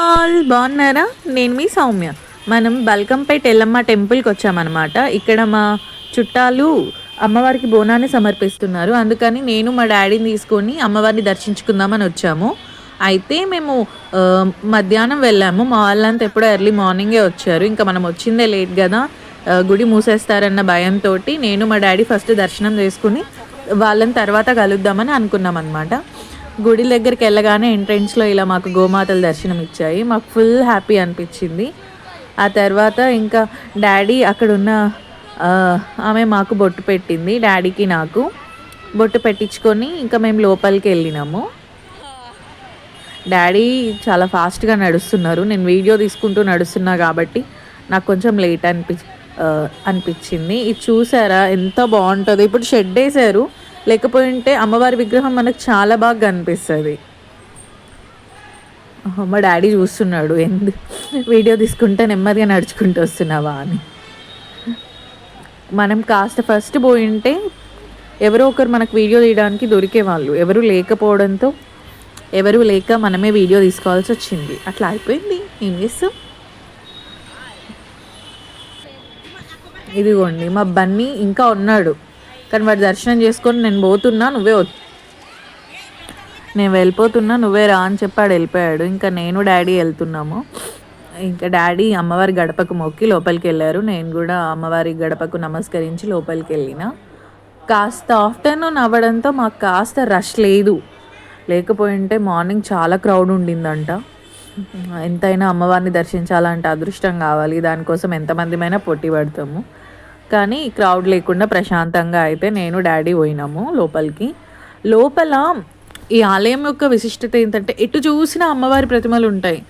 All బాగున్నారా? నేను మీ సౌమ్య. మనం బల్కంపేట ఎల్లమ్మ టెంపుల్కి వచ్చామన్నమాట. ఇక్కడ మా చుట్టాలు అమ్మవారికి బోనాన్ని సమర్పిస్తున్నారు. అందుకని నేను మా డాడీని తీసుకొని అమ్మవారిని దర్శించుకుందామని వచ్చాము. అయితే మేము మధ్యాహ్నం వెళ్ళాము. మా వాళ్ళంతా ఎప్పుడో ఎర్లీ మార్నింగే వచ్చారు. ఇంకా మనం వచ్చిందే లేట్ కదా. గుడి మూసేస్తారన్న భయంతో నేను మా డాడీ ఫస్ట్ దర్శనం చేసుకుని వాళ్ళని తర్వాత కలుద్దామని అనుకున్నాం అనమాట గుడి దగ్గరికి వెళ్ళగానే ఎంట్రెన్స్లో ఇలా మాకు గోమాతల దర్శనం ఇచ్చాయి మాకు ఫుల్ హ్యాపీ అనిపించింది. ఆ తర్వాత ఇంకా డాడీ అక్కడ ఉన్న ఆమె మాకు బొట్టు పెట్టింది. డాడీకి నాకు బొట్టు పెట్టించుకొని ఇంకా మేము లోపలికి వెళ్ళినాము. డాడీ చాలా ఫాస్ట్గా నడుస్తున్నారు. నేను వీడియో తీసుకుంటూ నడుస్తున్నా కాబట్టి నాకు కొంచెం లేట్ అనిపి అనిపించింది. ఇది చూసారా? ఎంత బాగుంటుందో. ఇప్పుడు షెడ్ వేసారు లేకపోయింటే అమ్మవారి విగ్రహం మనకు చాలా బాగా కనిపిస్తుంది. మా డాడీ చూస్తున్నాడు ఎందు వీడియో తీసుకుంటే నెమ్మదిగా నడుచుకుంటూ వస్తున్నావా? అని. మనం కాస్త ఫస్ట్ పోయింటే ఎవరో ఒకరు మనకు వీడియో తీయడానికి దొరికేవాళ్ళు ఎవరు లేకపోవడంతో ఎవరు లేక మనమే వీడియో తీసుకోవాల్సి వచ్చింది. అట్లా అయిపోయింది. ఏం చేస్తాం? ఇదిగోండి మా బన్నీ ఇంకా ఉన్నాడు. కానీ వాడు దర్శనం చేసుకొని నేను పోతున్నా నువ్వే నేను వెళ్ళిపోతున్నా నువ్వే రా అని చెప్పాడు వెళ్ళిపోయాడు. ఇంకా నేను డాడీ వెళ్తున్నాము. ఇంకా డాడీ అమ్మవారి గడపకు మొక్కి లోపలికి వెళ్ళారు. నేను కూడా అమ్మవారి గడపకు నమస్కరించి లోపలికి వెళ్ళిన. కాస్త ఆఫ్టర్నూన్ అవ్వడంతో మాకు కాస్త రష్ లేదు. లేకపోయింటే మార్నింగ్ చాలా క్రౌడ్ ఉండిందంట. ఎంతైనా అమ్మవారిని దర్శించాలంటే అదృష్టం కావాలి. దానికోసం ఎంతమందిమైనా పోటీ పడతాము. కానీ క్రౌడ్ లేకుండా ప్రశాంతంగా అయితే నేను డాడీ పోయినాము లోపలికి. లోపల ఈ ఆలయం యొక్క విశిష్టత ఏంటంటే ఎటు చూసినా అమ్మవారి ప్రతిమలు ఉంటాయి.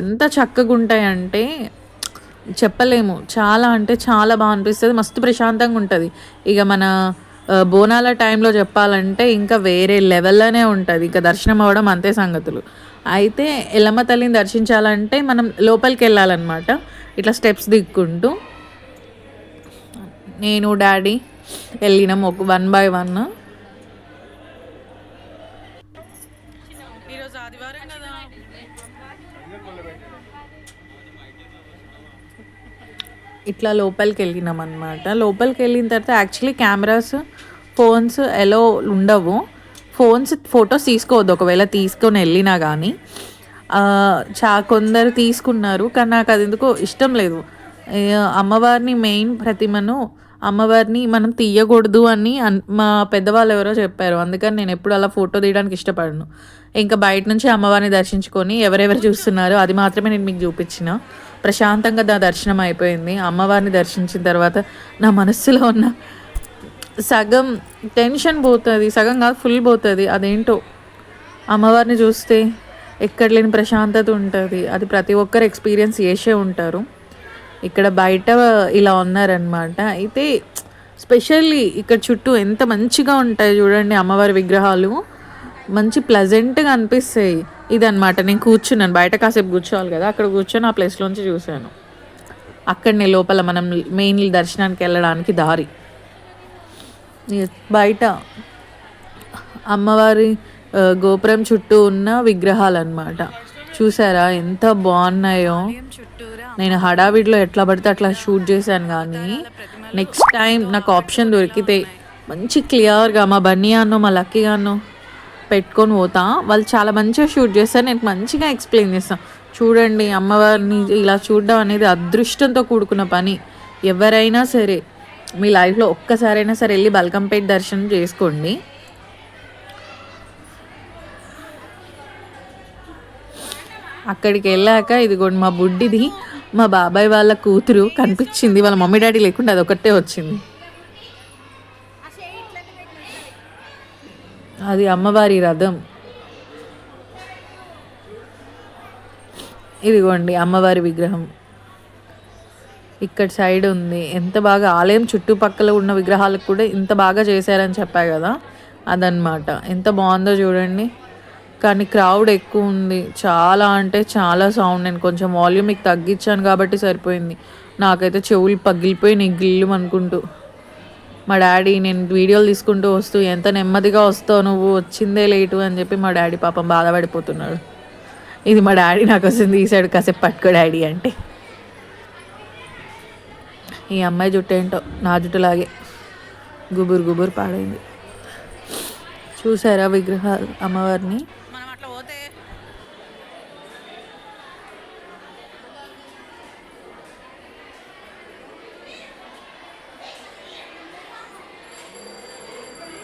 ఎంత చక్కగా ఉంటాయంటే చెప్పలేము. చాలా అంటే చాలా బాగా అనిపిస్తుంది. మస్తు ప్రశాంతంగా ఉంటుంది. ఇక మన బోనాల టైంలో చెప్పాలంటే ఇంకా వేరే లెవెల్లోనే ఉంటుంది. ఇంకా దర్శనం అవ్వడం అంతే సంగతులు. అయితే ఎల్లమ్మ తల్లిని దర్శించాలంటే మనం లోపలికి వెళ్ళాలన్నమాట. ఇట్లా స్టెప్స్ దిక్కుంటూ నేను డాడీ వెళ్ళినాం ఒక వన్ బై వన్. ఇట్లా లోపలికి వెళ్ళినాం అనమాట లోపలికి వెళ్ళిన తర్వాత యాక్చువల్లీ కెమెరాస్ ఫోన్స్ ఎలా ఉండవు. ఫోన్స్ ఫొటోస్ తీసుకోవద్దు. ఒకవేళ తీసుకొని వెళ్ళినా కానీ చా కొందరు తీసుకున్నారు కానీ నాకు అది ఎందుకో ఇష్టం లేదు. అమ్మవారిని మెయిన్ ప్రతిమను అమ్మవారిని మనం తీయకూడదు అని మా పెద్దవాళ్ళు ఎవరో చెప్పారు. అందుకని నేను ఎప్పుడు అలా ఫోటో తీయడానికి ఇష్టపడను. ఇంకా బయట నుంచి అమ్మవారిని దర్శించుకొని ఎవరెవరు చూస్తున్నారో అది మాత్రమే నేను మీకు చూపించిన. ప్రశాంతంగా నా దర్శనం అయిపోయింది. అమ్మవారిని దర్శించిన తర్వాత నా మనస్సులో ఉన్న సగం టెన్షన్ పోతుంది. సగం కాదు ఫుల్ పోతుంది. అదేంటో? అమ్మవారిని చూస్తే ఎక్కడ లేని ప్రశాంతత ఉంటుంది. అది ప్రతి ఒక్కరు ఎక్స్పీరియన్స్ చేసే ఉంటారు. ఇక్కడ బయట ఇలా ఉన్నారనమాట అయితే స్పెషల్లీ ఇక్కడ చుట్టూ ఎంత మంచిగా ఉంటాయి చూడండి అమ్మవారి విగ్రహాలు. మంచి ప్లజెంట్గా అనిపిస్తాయి. ఇదనమాట నేను కూర్చున్నాను. బయట కాసేపు కూర్చోవాలి కదా. అక్కడ కూర్చొని ఆ ప్లేస్లోంచి చూశాను. అక్కడనే లోపల మనం మెయిన్ దర్శనానికి వెళ్ళడానికి దారి. బయట అమ్మవారి గోపురం చుట్టూ ఉన్న విగ్రహాలు అనమాట చూసారా ఎంత బాగున్నాయో. నేను హడావిడిలో ఎట్లా పడితే అట్లా షూట్ చేశాను కానీ నెక్స్ట్ టైం నాకు ఆప్షన్ దొరికితే మంచి క్లియర్గా మా బన్నీ అన్నో మా లక్కీ అన్నో పెట్టుకొని పోతా. వాళ్ళు చాలా మంచిగా షూట్ చేస్తారు. నేను మంచిగా ఎక్స్ప్లెయిన్ చేస్తాను చూడండి అమ్మవారిని ఇలా చూడడం అనేది అదృష్టంతో కూడుకున్న పని. ఎవరైనా సరే మీ లైఫ్లో ఒక్కసారైనా సరే వెళ్ళి బల్కంపేట దర్శనం చేసుకోండి. అక్కడికి వెళ్ళాక ఇదిగోండి మా బుడ్డిది. మా బాబాయ్ వాళ్ళ కూతురు కనిపించింది వాళ్ళ మమ్మీ డాడీ లేకుండా అది ఒకటే వచ్చింది. అది అమ్మవారి రథం. ఇదిగోండి అమ్మవారి విగ్రహం. ఇక్కడ సైడ్ ఉంది. ఎంత బాగా ఆలయం చుట్టుపక్కల ఉన్న విగ్రహాలకు కూడా ఇంత బాగా చేశారని చెప్పా కదా అదనమాట ఎంత బాగుందో చూడండి. కానీ క్రౌడ్ ఎక్కువ ఉంది. చాలా అంటే చాలా సౌండ్. నేను కొంచెం వాల్యూమ్ మీకు తగ్గించాను కాబట్టి సరిపోయింది. నాకైతే చెవులు పగిలిపోయి గిల్లు అనుకుంటూ. మా డాడీ నేను వీడియోలు తీసుకుంటూ వస్తూ ఎంత నెమ్మదిగా వస్తావు నువ్వు? వచ్చిందే లేటు అని చెప్పి మా డాడీ పాపం బాధపడిపోతున్నాడు. ఇది మా డాడీ నాకు వచ్చింది తీసాడు కాసేపు పట్టుకో డాడీ అంటే. ఈ అమ్మాయి జుట్టు ఏంటో నా జుట్టులాగే గుబురు గుబురు పాడైంది. చూసారా విగ్రహాలు అమ్మవారిని మనం అట్లా పోతే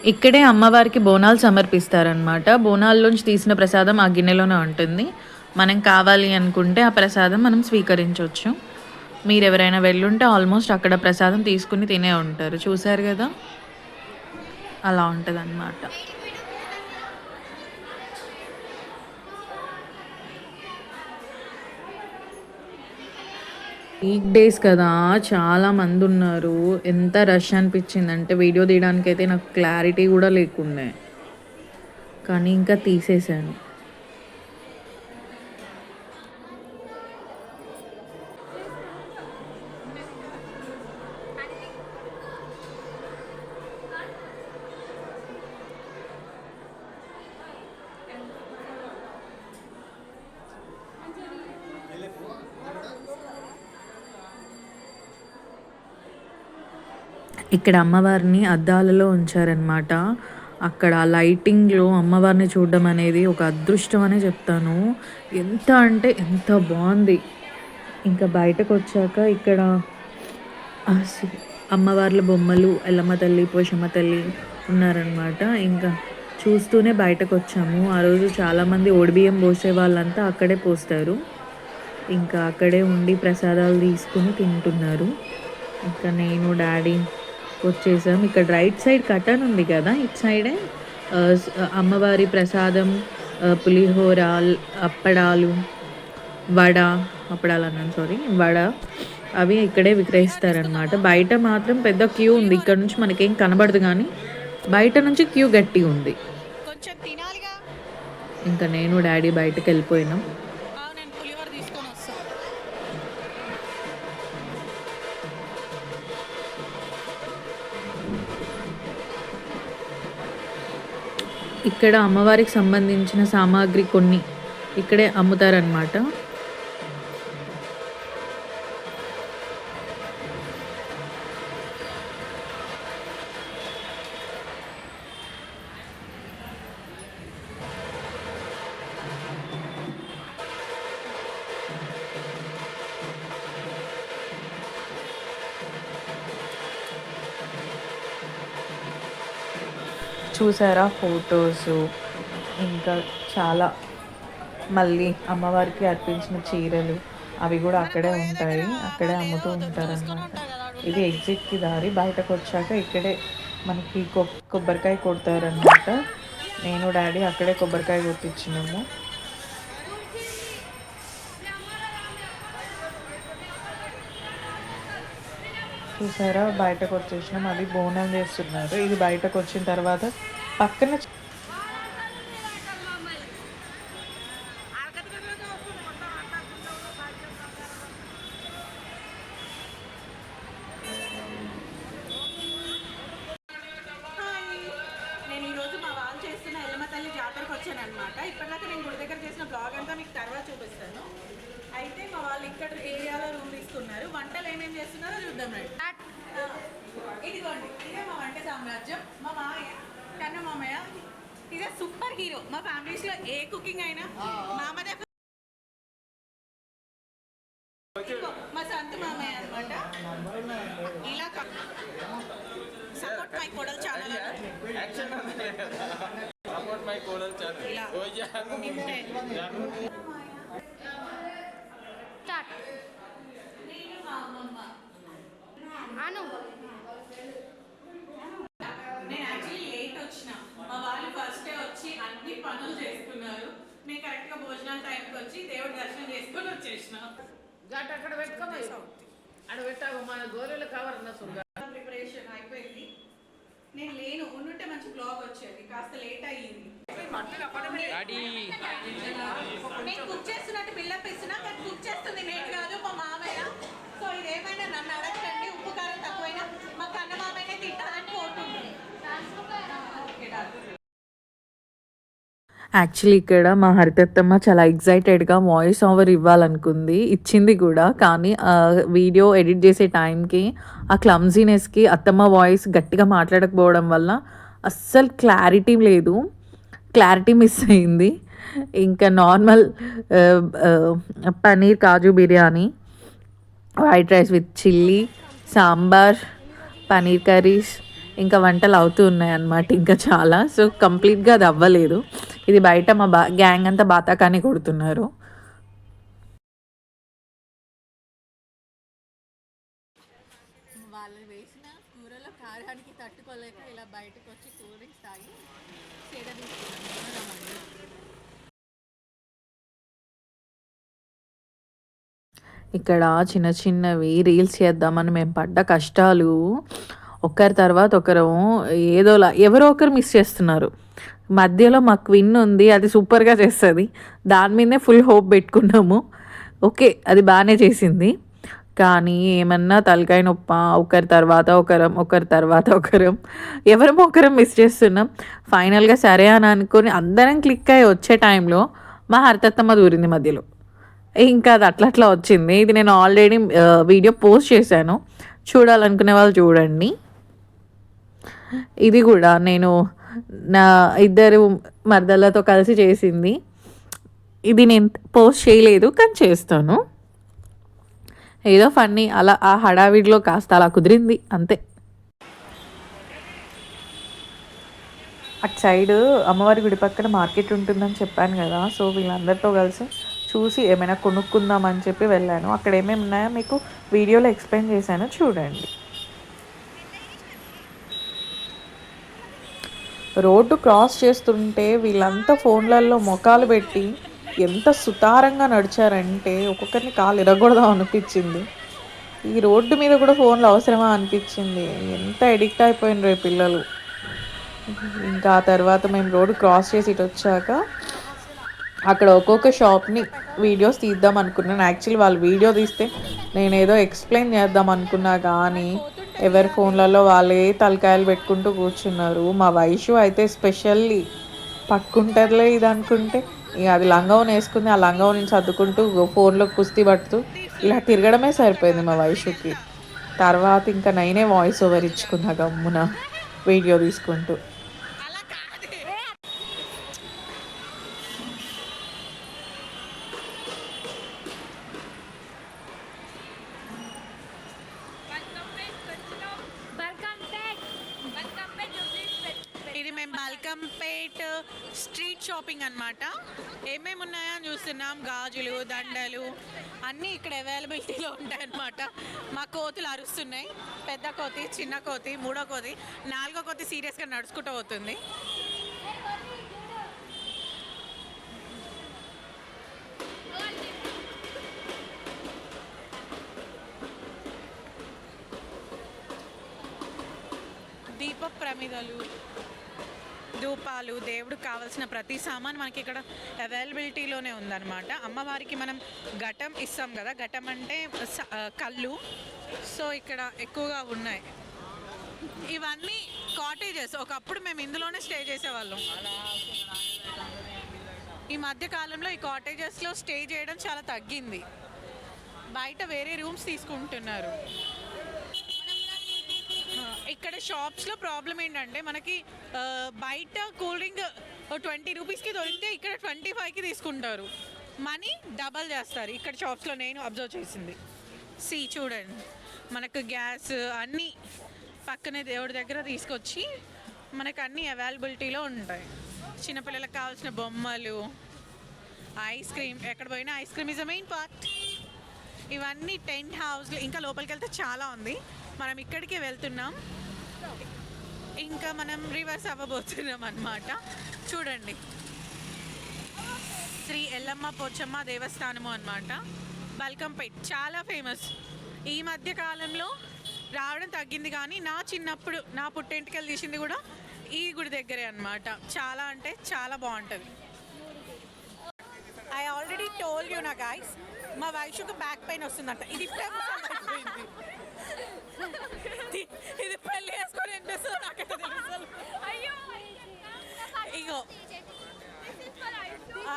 ఇక్కడే అమ్మవారికి బోనాలు సమర్పిస్తారనమాట బోనాల్లోంచి తీసిన ప్రసాదం ఆ గిన్నెలోనే ఉంటుంది. మనం కావాలి అనుకుంటే ఆ ప్రసాదం మనం స్వీకరించవచ్చు మీరు ఎవరైనా వెళ్ళుంటే ఆల్మోస్ట్ అక్కడ ప్రసాదం తీసుకుని తినే ఉంటారు. చూసారు కదా? అలా ఉంటుంది పీక్ వీక్ డేస్ కదా చాలా మంది ఉన్నారు. ఎంత రష్ అనిపించింది అంటే వీడియో తీయడానికి అయితే నాకు క్లారిటీ కూడా లేకుండే. కానీ ఇంకా తీసేసాను. ఇక్కడ అమ్మవారిని అద్దాలలో ఉంచారనమాట అక్కడ లైటింగ్లో అమ్మవారిని చూడడం అనేది ఒక అదృష్టం అనే చెప్తాను. ఎంత అంటే ఎంత బాగుంది. ఇంకా బయటకు వచ్చాక ఇక్కడ అమ్మవార్ల బొమ్మలు ఎల్లమ్మ తల్లి పోషమ్మ తల్లి ఉన్నారనమాట ఇంకా చూస్తూనే బయటకు వచ్చాము. ఆ రోజు చాలామంది ఓడిబియ్యం పోసే వాళ్ళంతా అక్కడే పోస్తారు. ఇంకా అక్కడే ఉండి ప్రసాదాలు తీసుకుని తింటున్నారు. ఇంకా నేను డాడీ వచ్చేసాం. ఇక్కడ రైట్ సైడ్ కటన్ ఉంది కదా ఇటు సైడే. అమ్మవారి ప్రసాదం పులిహోర అప్పడాలు వడ అప్పడాలు అన్నాను సారీ వడ. అవి ఇక్కడే విక్రయిస్తారనమాట బయట మాత్రం పెద్ద క్యూ ఉంది. ఇక్కడ నుంచి మనకేం కనబడదు కానీ బయట నుంచి క్యూ గట్టిగా ఉంది ఇంకా నేను డాడీ బయటకు వెళ్ళిపోయినాం ఇక్కడ అమ్మవారికి సంబంధించిన సామాగ్రి కొన్ని ఇక్కడే అమ్ముతారనమాట చూసారా ఫొటోస్? ఇంకా చాలా మళ్ళీ అమ్మవారికి అర్పించిన చీరలు అవి కూడా అక్కడే ఉంటాయి. అక్కడే అమ్ముతూ ఉంటారన్నమాట. ఇది ఎగ్జిట్కి దారి. బయటకు వచ్చాక ఇక్కడే మనకి కొబ్బరికాయ కొడతారనమాట నేను డాడీ అక్కడే కొబ్బరికాయ కొట్టించినాము. చూసారా? బయటకు వచ్చేసినాం. అది బోనం చేస్తున్నారు. ఇది బయటకు వచ్చిన తర్వాత పక్కన సూపర్ హీరో. మా ఫ్యామిలీస్లో ఏ కుకింగ్ అయినా మామదే మా సంత మామయ్య అనమాట ఇలా సపోర్ట్ మై కోడలు ఛానల్ ఇలా. నింటే స్టార్ట్. నేను మా అమ్మమ్మ. అను. చేసుకున్నారు నేను కరెక్ట్గా భోజనాల టైంకి వచ్చి దేవుడి దర్శనం చేసుకొని వచ్చేసిన. ఘాట్ అక్కడ పెట్టుకోమా? అక్కడ పెట్టావు మన గోరెలు కవర్ అన్న ప్రిపరేషన్ అయిపోయింది. నేను లేను ఉండుంటే మంచి బ్లాగ్ వచ్చేది కాస్త లేట్ అయ్యింది. నేను కుక్ చేస్తున్నట్టు బిల్డప్ ఇస్తున్నా కానీ కుక్ చేస్తుంది నేను కాదు మా మామయ్య. సో ఇదేమైనా నన్ను అడగండి ఉప్పు కారం తక్కువైనా. మా కన్న మామయ్యనే తింటానని కోరుకుంటుంది ఓకే డాక్టర్. యాక్చువల్లీ ఇక్కడ మా హరితత్తమ్మ చాలా ఎగ్జైటెడ్గా వాయిస్ ఓవర్ ఇవ్వాలనుకుంది. ఇచ్చింది కూడా. కానీ వీడియో ఎడిట్ చేసే టైంకి ఆ క్లమ్జీనెస్కి అత్తమ్మ వాయిస్ గట్టిగా మాట్లాడకపోవడం వల్ల అస్సలు క్లారిటీ లేదు. క్లారిటీ మిస్ అయింది. ఇంకా normal paneer kaju biryani white rice with chilli sambar paneer curries ఇంకా వంటలు అవుతూ ఉన్నాయి అన్నమాట ఇంకా చాలా. సో కంప్లీట్గా అది అవ్వలేదు. ఇది బయట మా బా గ్యాంగ్ అంతా బాతాకాని కొడుతున్నారు. వాళ్ళు వేసిన కూరలో కారానికి తట్టుకోలేక ఇలా బయటకు వచ్చి కూల్ డ్రింక్స్ తాగి చీడ ఇక్కడ చిన్న చిన్నవి రీల్స్ చేద్దామని మేము పడ్డ కష్టాలు. ఒకరి తర్వాత ఒకరు ఏదోలా ఎవరో ఒకరు మిస్ చేస్తున్నారు. మధ్యలో మా క్విన్ ఉంది అది సూపర్గా చేస్తుంది. దాని మీదే ఫుల్ హోప్ పెట్టుకున్నాము. ఓకే అది బాగానే చేసింది. కానీ ఏమన్నా తలకాయ నొప్ప ఒకరి తర్వాత ఒకరం ఒకరి తర్వాత ఒకరం ఎవరం ఒకరం మిస్ చేస్తున్నాం. ఫైనల్గా సరే అని అనుకొని అందరం క్లిక్ అయ్యి వచ్చే టైంలో మా హరితత్తమ్మ దూరింది మధ్యలో. ఇంకా అది అట్లా అట్లా వచ్చింది. ఇది నేను ఆల్రెడీ వీడియో పోస్ట్ చేశాను. చూడాలనుకునే వాళ్ళు చూడండి. ఇది కూడా నేను నా ఇద్దరు మర్దలతో కలిసి చేసింది. ఇది నేను పోస్ట్ చేయలేదు కానీ చేస్తాను. ఏదో ఫన్నీ అలా ఆ హడావిడిలో కాస్త అలా కుదిరింది అంతే. అటు సైడ్ అమ్మవారి గుడి పక్కన మార్కెట్ ఉంటుందని చెప్పాను కదా సో వీళ్ళందరితో కలిసి చూసి ఏమైనా కొనుక్కుందామని చెప్పి వెళ్ళాను. అక్కడ ఏమేమి ఉన్నాయో మీకు వీడియోలో ఎక్స్ప్లెయిన్ చేశాను చూడండి. రోడ్డు క్రాస్ చేస్తుంటే వీళ్ళంతా ఫోన్లలో మొఖాలు పెట్టి ఎంత సుతారంగా నడిచారంటే ఒక్కొక్కరిని కాలు ఇరగకూడదాం అనిపించింది. ఈ రోడ్డు మీద కూడా ఫోన్లు అవసరమా అనిపించింది. ఎంత ఎడిక్ట్ అయిపోయినారు ఈ పిల్లలు. ఇంకా ఆ తర్వాత మేము రోడ్డు క్రాస్ చేసి ఇటు వచ్చాక అక్కడ ఒక్కొక్క షాప్ని వీడియోస్ తీద్దాం అనుకున్నాను. యాక్చువల్లీ వాళ్ళు వీడియో తీస్తే నేను ఏదో ఎక్స్ప్లెయిన్ చేద్దాం అనుకున్నా కానీ ఎవరి ఫోన్లలో వాళ్ళే తలకాయలు పెట్టుకుంటూ కూర్చున్నారు. మా వైషు అయితే స్పెషల్లీ పట్టుకుంటారులే ఇది అనుకుంటే ఇక అది లంగవని వేసుకుంది ఆ లంగవని సర్దుకుంటూ ఫోన్లో కుస్తీ పడుతూ ఇలా తిరగడమే సరిపోయింది మా వైషుకి. తర్వాత ఇంకా నేనే వాయిస్ ఓవర్ ఇచ్చుకున్నా గమ్మున వీడియో తీసుకుంటూ. ఉంటాయి ఉంటాయన్నమాట. మా కోతులు అరుస్తున్నాయి. పెద్ద కోతి చిన్న కోతి మూడో కోతి నాలుగో కోతి సీరియస్గా నడుచుకుంటూ పోతుంది. దీప ప్రమిదలు ధూపాలు దేవుడికి కావాల్సిన ప్రతి సామాన్ మనకి ఇక్కడ అవైలబిలిటీలోనే ఉందన్నమాట. అమ్మవారికి మనం ఘటం ఇస్తాం కదా ఘటం అంటే స- కళ్ళు. సో ఇక్కడ ఎక్కువగా ఉన్నాయి. ఇవన్నీ కాటేజెస్. ఒకప్పుడు మేము ఇందులోనే స్టే చేసేవాళ్ళం. ఈ మధ్య కాలంలో ఈ కాటేజెస్లో స్టే చేయడం చాలా తగ్గింది. బయట వేరే రూమ్స్ తీసుకుంటున్నారు. ఇక్కడ షాప్స్లో ప్రాబ్లం ఏంటంటే మనకి బయట కూల్ డ్రింక్ ట్వంటీ రూపీస్కి దొరికితే ఇక్కడ ట్వంటీ ఫైవ్కి తీసుకుంటారు. మనీ డబల్ చేస్తారు. ఇక్కడ షాప్స్లో నేను అబ్జర్వ్ చేసింది. సి చూడండి. మనకు గ్యాస్ అన్నీ పక్కనే దేవుడి దగ్గర తీసుకొచ్చి మనకు అన్నీ అవైలబిలిటీలో ఉంటాయి. చిన్నపిల్లలకు కావాల్సిన బొమ్మలు ఐస్ క్రీమ్ ఎక్కడ పోయినా ice cream is a main part ఇవన్నీ టెంట్ హౌస్లు ఇంకా లోపలికి వెళ్తే చాలా ఉంది. మనం ఇక్కడికే వెళ్తున్నాం. ఇంకా మనం రివర్స్ అవ్వబోతున్నాం అన్నమాట చూడండి. శ్రీ ఎల్లమ్మ పోచమ్మ దేవస్థానము అనమాట బల్కంపేట్ చాలా ఫేమస్ ఈ మధ్య కాలంలో రావడం తగ్గింది కానీ నా చిన్నప్పుడు నా పుట్టింటికెళ్ళి తీసింది కూడా ఈ గుడి దగ్గరే అన్నమాట. చాలా అంటే చాలా బాగుంటుంది. ఐ ఆల్రెడీ టోల్ యూ నా గాయస్ మా వైషుకు బ్యాక్ పెయిన్ వస్తుందంట. ఇది ఇప్పుడే అయిపోయింది. ఇది- ఇది పెళ్ళి చేసుకొని ఏం చేస్తుందో నాకైతే తెలుసు ఇగో ఆ,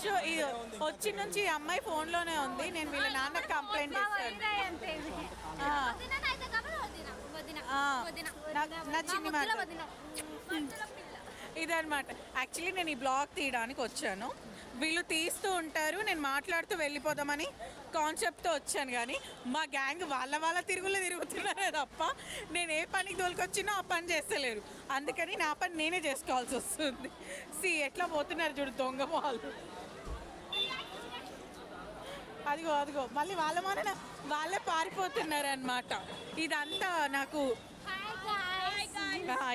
ఐషు ఇది వచ్చి నుంచి ఈ అమ్మాయి ఫోన్లోనే ఉంది. నేను వీళ్ళ నాన్న కంప్లైంట్ ఇస్తాను ఆ, ఆ, నా- నా చిన్ని మాట. ఇదన్నమాట. యాక్చువల్లీ నేను ఈ బ్లాగ్ తీయడానికి వచ్చాను. వీళ్ళు తీస్తూ ఉంటారు. నేను మాట్లాడుతూ వెళ్ళిపోదామని కాన్సెప్ట్తో వచ్చాను కానీ మా గ్యాంగ్ వాళ్ళ వాళ్ళ తిరుగులు తిరుగుతున్నారే తప్ప నేను ఏ పనికి తోలుకొచ్చినా ఆ పని చేస్తలేరు. అందుకని నా పని నేనే చేసుకోవాల్సి వస్తుంది. సి ఎట్లా పోతున్నారు చూడు దొంగ వాళ్ళు. అదిగో అదిగో. మళ్ళీ వాళ్ళ మన వాళ్ళే పారిపోతున్నారు అనమాట ఇదంతా నాకు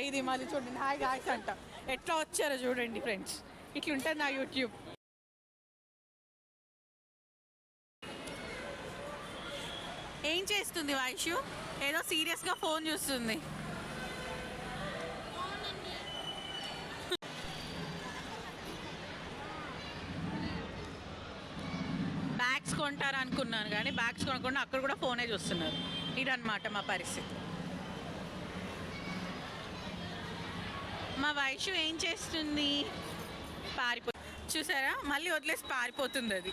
ఇది మళ్ళీ చూడండి. హాయ్ గాయస్ అంట. ఎట్లా వచ్చారో చూడండి ఫ్రెండ్స్ ఇట్లుంటుంది నా యూట్యూబ్ ఏం చేస్తుంది వైషు? ఏదో సీరియస్గా ఫోన్ చూస్తుంది బ్యాగ్స్ కొంటారు అనుకున్నాను కానీ బ్యాగ్స్ కొనకుండా అక్కడ కూడా ఫోనే చూస్తున్నారు. ఇదన్నమాట మా పరిస్థితి. మా వైషు ఏం చేస్తుంది? పారిపో చూసారా? మళ్ళీ వదిలేసి పారిపోతుంది అది.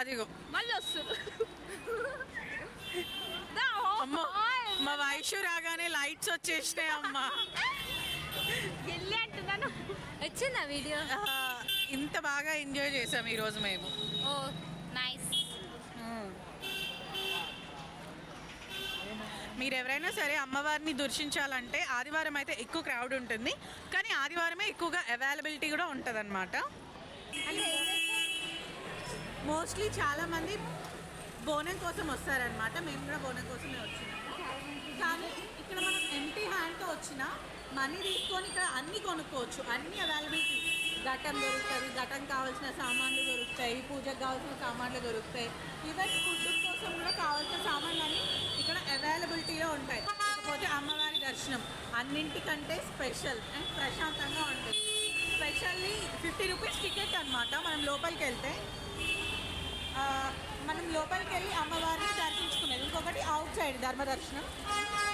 అదిగో. మళ్ళీ వస్తుంది. అమ్మో మా వైషు రాగానే లైట్స్ వచ్చేసినాయి అమ్మా. వెళ్ళి అంటున్నాను. వచ్చిందా వీడియో? ఇంత బాగా ఎంజాయ్ చేసాం ఈరోజు మేము. Oh nice. మీరు ఎవరైనా సరే అమ్మవారిని దర్శించాలంటే ఆదివారం అయితే ఎక్కువ క్రౌడ్ ఉంటుంది. కానీ ఆదివారమే ఎక్కువగా అవైలబిలిటీ కూడా ఉంటుంది అనమాట మోస్ట్లీ చాలామంది బోనం కోసం వస్తారనమాట మేము కూడా బోనం కోసమే వచ్చినాము కానీ ఇక్కడ మనం ఎంటీ హ్యాండ్తో వచ్చిన మనీ తీసుకొని ఇక్కడ అన్నీ కొనుక్కోవచ్చు. అన్ని అవైలబిలిటీ ఘటం దొరుకుతుంది ఘటం కావాల్సిన సామాన్లు దొరుకుతాయి పూజకు కావాల్సిన సామాన్లు దొరుకుతాయి. ఈవెన్ ఫుడ్ కోసం కూడా కావాల్సిన సామాన్లు అన్నీ ఇక్కడ అవైలబిలిటీలో ఉంటాయి. కాకపోతే అమ్మవారి దర్శనం అన్నింటికంటే స్పెషల్ అండ్ ప్రశాంతంగా ఉంటుంది. స్పెషల్లీ ఫిఫ్టీ రూపీస్ టికెట్ అనమాట మనం లోపలికి వెళ్తే. మనం లోపలికి వెళ్ళి అమ్మవారిని దర్శించుకునేది. ఇంకొకటి అవుట్ సైడ్ ధర్మదర్శనం.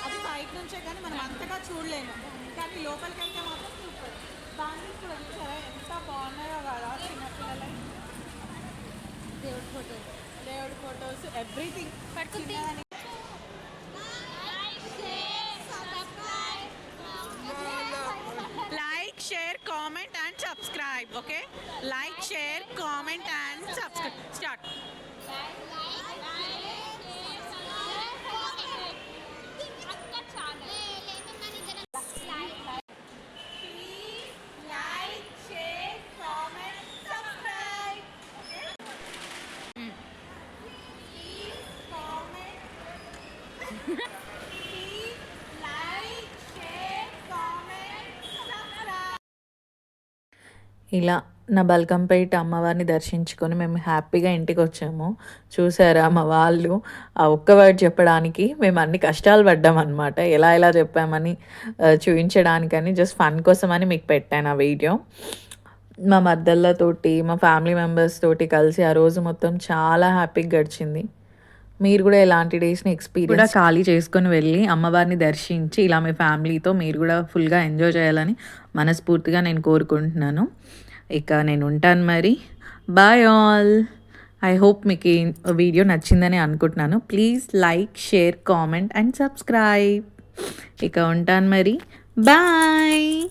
అది బయట నుంచే కానీ మనం అంతగా చూడలేము. కానీ లోపలికి వెళ్తే మాత్రం సూపర్ దాన్ని ఎంత బాగున్నాయో కదా చిన్నపిల్లలకి దేవుడి ఫోటోస్ దేవుడి ఫోటోస్ ఎవ్రీథింగ్ పట్టుకుంటే like share comment and subscribe okay like share comment and subscribe start like share comment subscribe ఇలా నా బల్కంపేట అమ్మవారిని దర్శించుకొని మేము హ్యాపీగా ఇంటికి వచ్చాము చూసారా మా వాళ్ళు? ఆ ఒక్క వర్డ్ చెప్పడానికి మేము అన్ని కష్టాలు పడ్డాం అనమాట ఎలా ఎలా చెప్పామని చూపించడానికని జస్ట్ ఫన్ కోసమని మీకు పెట్టాను ఆ వీడియో. మా మద్దళ్ళతోటి మా ఫ్యామిలీ మెంబర్స్ తోటి కలిసి ఆ రోజు మొత్తం చాలా హ్యాపీగా గడిచింది. మీరు కూడా ఇలాంటి డేస్ని ఎక్స్పీరియన్స్ కూడా ఖాళీ చేసుకొని వెళ్ళి అమ్మవారిని దర్శించి ఇలా మీ ఫ్యామిలీతో మీరు కూడా ఫుల్గా ఎంజాయ్ చేయాలని మనస్ఫూర్తిగా నేను కోరుకుంటున్నాను. ఇక నేను ఉంటాను మరి. బాయ్ ఆల్ ఐ హోప్ మీకు ఈ వీడియో నచ్చిందని అనుకుంటున్నాను. Please like share comment and subscribe ఇక ఉంటాను మరి. బాయ్